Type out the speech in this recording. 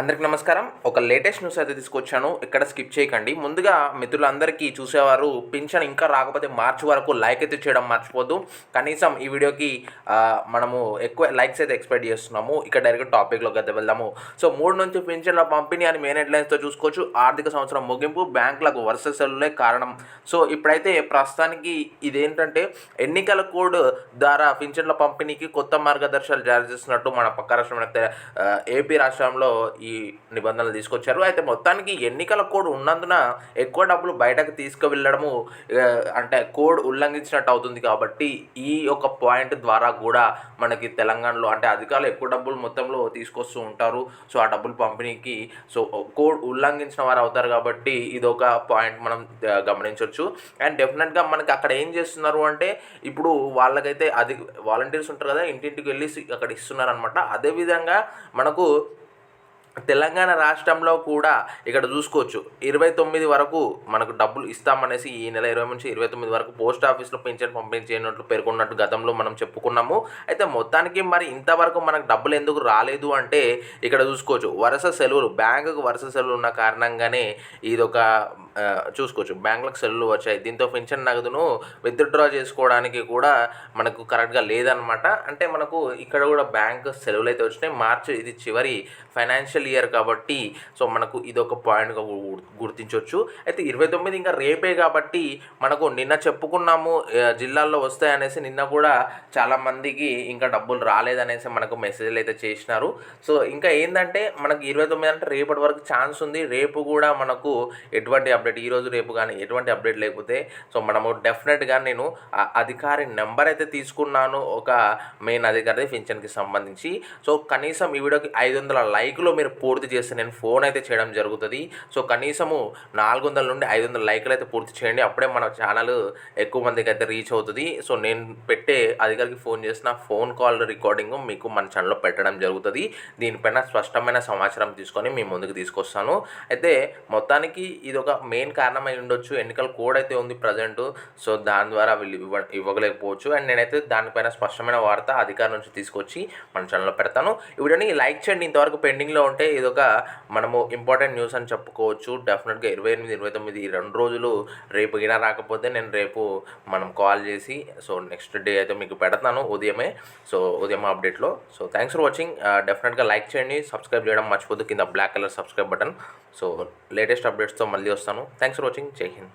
అందరికి నమస్కారం. ఒక లేటెస్ట్ న్యూస్ అయితే తీసుకొచ్చాను. ఇక్కడ స్కిప్ చేయకండి. ముందుగా మిత్రులందరికీ చూసేవారు పింఛన్ ఇంకా రాకపోతే మార్చి వరకు లైక్ అయితే చేయడం మర్చిపోద్దు. కనీసం ఈ వీడియోకి మనము ఎక్కువ లైక్స్ అయితే ఎక్స్పెక్ట్ చేస్తున్నాము. ఇక్కడ డైరెక్ట్ టాపిక్లోకి అయితే వెళ్దాము. సో మూడు నుంచి పింఛన్ల పంపిణీ అని మెయిన్ హెడ్లైన్స్తో చూసుకోవచ్చు. ఆర్థిక సంవత్సరం ముగింపు బ్యాంకులకు వరుస సెల్లులే కారణం. సో ఇప్పుడైతే ప్రస్తుతానికి ఇదేంటంటే ఎన్నికల కోడ్ ద్వారా పింఛన్ల పంపిణీకి కొత్త మార్గదర్శకాలు జారీ చేస్తున్నట్టు మన పక్క రాష్ట్రం ఏపీ రాష్ట్రంలో ఈ ఈ నిబంధనలు తీసుకొచ్చారు. అయితే మొత్తానికి ఎన్నికల కోడ్ ఉన్నందున ఎక్కువ డబ్బులు బయటకు తీసుకువెళ్ళడము అంటే కోడ్ ఉల్లంఘించినట్టు అవుతుంది కాబట్టి ఈ యొక్క పాయింట్ ద్వారా కూడా మనకి తెలంగాణలో అంటే అధికారులు ఎక్కువ డబ్బులు మొత్తంలో తీసుకొస్తూ ఉంటారు. సో ఆ డబ్బులు పంపిణీకి సో కోడ్ ఉల్లంఘించిన వారు అవుతారు కాబట్టి ఇది ఒక పాయింట్ మనం గమనించవచ్చు అండ్ డెఫినెట్గా మనకి అక్కడ ఏం చేస్తున్నారు అంటే ఇప్పుడు వాళ్ళకైతే అది వాలంటీర్స్ ఉంటారు కదా ఇంటింటికి వెళ్ళి అక్కడ ఇస్తున్నారు అనమాట అదేవిధంగా మనకు తెలంగాణ రాష్ట్రంలో కూడా ఇక్కడ చూసుకోవచ్చు. ఇరవై తొమ్మిది వరకు మనకు డబ్బులు ఇస్తామనేసి ఈ నెల ఇరవై నుంచి ఇరవై తొమ్మిది వరకు పోస్ట్ ఆఫీస్లో పెన్షన్ పంపిణీ చేయనట్లు పేర్కొన్నట్టు గతంలో మనం చెప్పుకున్నాము. అయితే మొత్తానికి మరి ఇంతవరకు మనకు డబ్బులు ఎందుకు రాలేదు అంటే ఇక్కడ చూసుకోవచ్చు. వరుస సెలవులు బ్యాంకుకు వరుస సెలవులు ఉన్న కారణంగానే ఇది ఒక చూసుకోవచ్చు. బ్యాంకులకు సెలవులు వచ్చాయి. దీంతో పింఛన్ నగదును విత్డ్రా చేసుకోవడానికి కూడా మనకు కరెక్ట్గా లేదనమాట అంటే మనకు ఇక్కడ కూడా బ్యాంక్ సెలవులు అయితే వచ్చినాయి. మార్చి ఇది చివరి ఫైనాన్షియల్ ఇయర్ కాబట్టి సో మనకు ఇది ఒక పాయింట్గా గుర్తించవచ్చు అయితే ఇరవై తొమ్మిది ఇంకా రేపే కాబట్టి మనకు నిన్న చెప్పుకున్నాము జిల్లాల్లో వస్తాయనేసి నిన్న కూడా చాలామందికి ఇంకా డబ్బులు రాలేదనేసి మనకు మెసేజ్లు అయితే చేసినారు. సో ఇంకా ఏంటంటే మనకు ఇరవై తొమ్మిది అంటే రేపటి వరకు ఛాన్స్ ఉంది. రేపు కూడా మనకు ఎటువంటి అప్డేట్ ఈ రోజు రేపు కానీ ఎటువంటి అప్డేట్ లేకపోతే సో మనము డెఫినెట్గా నేను అధికారి నెంబర్ అయితే తీసుకున్నాను ఒక మెయిన్ అధికారి పింఛన్కి సంబంధించి. సో కనీసం ఈ వీడియోకి ఐదు వందల లైకులు మీరు పూర్తి చేస్తే నేను ఫోన్ అయితే చేయడం జరుగుతుంది. సో కనీసము నాలుగు వందల నుండి ఐదు వందల లైకులు అయితే పూర్తి చేయండి. అప్పుడే మన ఛానల్ ఎక్కువ మందికి అయితే రీచ్ అవుతుంది. సో నేను పెట్టే అధికారికి ఫోన్ చేసిన ఫోన్ కాల్ రికార్డింగ్ మీకు మన ఛానల్లో పెట్టడం జరుగుతుంది. దీనిపైన స్పష్టమైన సమాచారం తీసుకొని మీ ముందుకు తీసుకొస్తాను. అయితే మొత్తానికి ఇది ఒక మెయిన్ కారణం ఉండొచ్చు. ఎన్నికల కోడ్ అయితే ఉంది ప్రజెంట్. సో దాని ద్వారా వీళ్ళు ఇవ్వ ఇవ్వగలేకపోవచ్చు. అండ్ నేనైతే దానిపైన స్పష్టమైన వార్త అధికారి నుంచి తీసుకొచ్చి మన ఛానల్లో పెడతాను. ఈ వీడియోని లైక్ చేయండి. ఇంతవరకు పెండింగ్లో ఉంటే ఇది ఒక మనము ఇంపార్టెంట్ న్యూస్ అని చెప్పుకోవచ్చు. డెఫినెట్గా ఇరవై ఎనిమిది ఇరవై తొమ్మిది రెండు రోజులు రేపు గిన రాకపోతే నేను రేపు మనం కాల్ చేసి సో నెక్స్ట్ డే అయితే మీకు పెడతాను ఉదయమే. సో ఉదయం అప్డేట్లో సో థ్యాంక్స్ ఫర్ వాచింగ్ డెఫినెట్గా లైక్ చేయండి. సబ్స్క్రైబ్ చేయడం మర్చిపోద్దు కింద black colour subscribe button so latest అప్డేట్స్తో మళ్ళీ వస్తాను. థ్యాంక్స్ ఫర్ వాచింగ్ జై హింద్